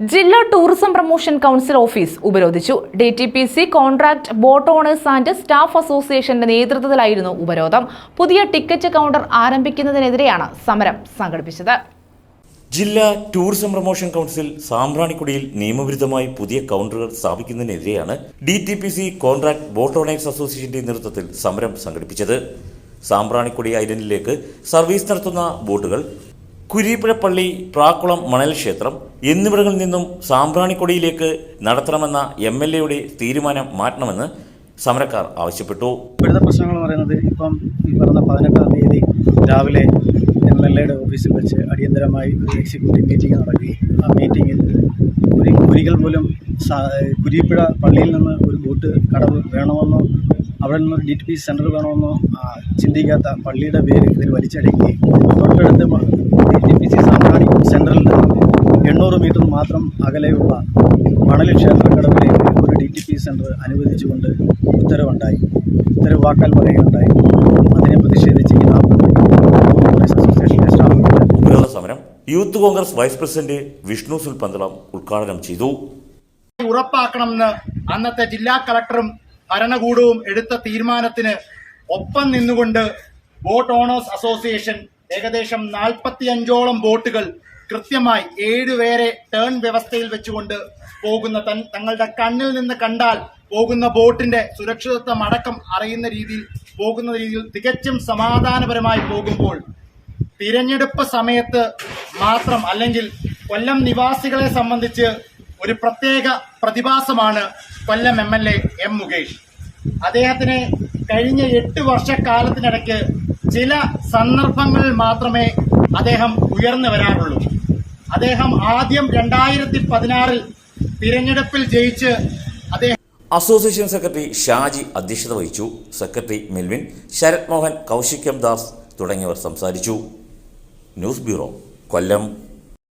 ജില്ലാ tourism promotion council office ഉപരോധിച്ചു. D T P C contract boat owners and staff അസോസിയേഷന്റെ നേതൃത്വത്തിലായിരുന്നു ഉപരോധം. പുതിയ ടിക്കറ്റ് കൗണ്ടർ ആരംഭിക്കുന്നതിനെതിരെയാണ് സമരം സംഘടിപ്പിച്ചത്. ജില്ലാ ടൂറിസം പ്രൊമോഷൻ കൗൺസിൽ സാമ്പ്രാണിക്കുടിയിൽ നിയമവിരുദ്ധമായി പുതിയ കൗണ്ടറുകൾ സ്ഥാപിക്കുന്നതിനെതിരെയാണ് D T P C contract boat owners അസോസിയേഷന്റെ നേതൃത്വത്തിൽ സമരം സംഘടിപ്പിച്ചത്. സാമ്പ്രാണിക്കുടി ഐലൻഡിലേക്ക് സർവീസ് നടത്തുന്ന ബോട്ടുകൾ കുരീപ്പുഴ പള്ളി പ്രാക്കുളം മണൽ ക്ഷേത്രം എന്നിവിടങ്ങളിൽ നിന്നും സാമ്പ്രാണിക്കൊടിയിലേക്ക് നടത്തണമെന്ന എം എൽ എയുടെ തീരുമാനം മാറ്റണമെന്ന് സമരക്കാർ ആവശ്യപ്പെട്ടു. ഇപ്പോഴത്തെ പ്രശ്നങ്ങൾ പറയുന്നത് ഇപ്പം ഈ പറഞ്ഞ പതിനെട്ടാം തീയതി രാവിലെ എം എൽ എയുടെ ഓഫീസിൽ വെച്ച് അടിയന്തരമായി ഒരു എക്സിക്യൂട്ടീവ് മീറ്റിംഗ് നടക്കുകയും ആ മീറ്റിങ്ങിൽ ഒരു മൂലം കുരിപ്പുഴ പള്ളിയിൽ നിന്ന് ഒരു ബോട്ട് കടവ് വേണമെന്നോ അവിടെ നിന്ന് ഡി ടി പി സെന്റർ വേണമെന്നോ ചിന്തിക്കാത്ത പള്ളിയുടെ പേര് ഇതിൽ വലിച്ചടക്കി തൊട്ടടുത്ത് ഡി പി സി സംഘാടി സെന്ററിൽ നിന്ന് എണ്ണൂറ് മീറ്റർ മാത്രം അകലെയുള്ള മണൽ ക്ഷേത്രക്കടവിലേക്ക് ഒരു ഡി ടി പി സെന്റർ അനുവദിച്ചുകൊണ്ട് ഉത്തരവുണ്ടായി. ഉത്തരവ് വാക്കാൽ പറയുകയുണ്ടായി. അതിനെ പ്രതിഷേധിച്ച് ഈ നാൽപ്പത്തി അസോസിയേഷനിലെ സ്റ്റാഫുകൾ ഉപരോധ സമരം youth Congress vice president Vishnu സുൽപന്തളം ഉദ്ഘാടനം ചെയ്തു. ഉറപ്പാക്കണമെന്ന് അന്നത്തെ ജില്ലാ കളക്ടറും ഭരണകൂടവും എടുത്ത തീരുമാനത്തിന് ഒപ്പം നിന്നുകൊണ്ട് ബോട്ട് ഓണേഴ്സ് അസോസിയേഷൻ ഏകദേശം നാൽപ്പത്തിയഞ്ചോളം ബോട്ടുകൾ കൃത്യമായി ഏഴുപേരെ ടേൺ വ്യവസ്ഥയിൽ വെച്ചുകൊണ്ട് പോകുന്ന തങ്ങളുടെ കണ്ണിൽ നിന്ന് കണ്ടാൽ പോകുന്ന ബോട്ടിന്റെ സുരക്ഷിതത്വം അടക്കം അറിയുന്ന രീതിയിൽ പോകുന്ന രീതിയിൽ തികച്ചും സമാധാനപരമായി പോകുമ്പോൾ തിരഞ്ഞെടുപ്പ് സമയത്ത് മാത്രം അല്ലെങ്കിൽ കൊല്ലം നിവാസികളെ സംബന്ധിച്ച് ഒരു പ്രത്യേക പ്രതിഭാസമാണ് Kollam M L A M Mukesh. അദ്ദേഹത്തിന് കഴിഞ്ഞ എട്ട് വർഷക്കാലത്തിനിടയ്ക്ക് ചില സന്ദർഭങ്ങളിൽ മാത്രമേ അദ്ദേഹം ഉയർന്നു വരാറുള്ളൂ. അദ്ദേഹം ആദ്യം രണ്ടായിരത്തി പതിനാറിൽ തിരഞ്ഞെടുപ്പിൽ ജയിച്ച് അദ്ദേഹം അസോസിയേഷൻ സെക്രട്ടറി ഷാജി അധ്യക്ഷത വഹിച്ചു. സെക്രട്ടറി മെൽവിൻ ശരത് മോഹൻ കൗശിക്യം ദാസ് തുടങ്ങിയവർ സംസാരിച്ചു. News bureau Kollam.